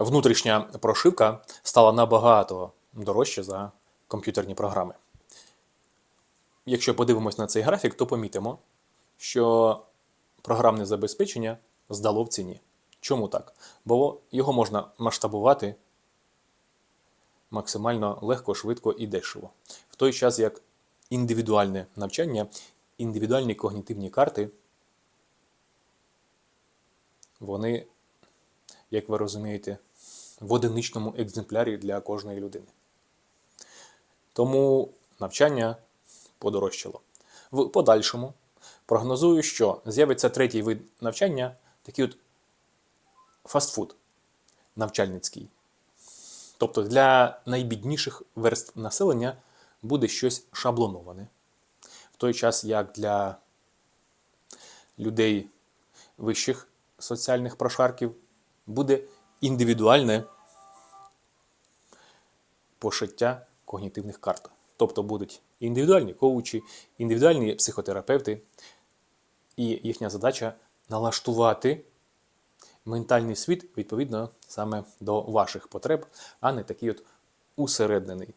внутрішня прошивка стала набагато дорожча за комп'ютерні програми. Якщо подивимось на цей графік, то помітимо, що програмне забезпечення здало в ціні. Чому так? Бо його можна масштабувати максимально легко, швидко і дешево. В той час як індивідуальне навчання, індивідуальні когнітивні карти, вони, як ви розумієте, в одиничному екземплярі для кожної людини. Тому навчання подорожчало. В подальшому прогнозую, що з'явиться третій вид навчання, такий от фастфуд навчальницький. Тобто для найбідніших верств населення буде щось шаблоноване. В той час, як для людей вищих соціальних прошарків буде індивідуальне пошиття когнітивних карт. Тобто будуть індивідуальні коучі, індивідуальні психотерапевти, і їхня задача налаштувати ментальний світ відповідно саме до ваших потреб, а не такий от усереднений.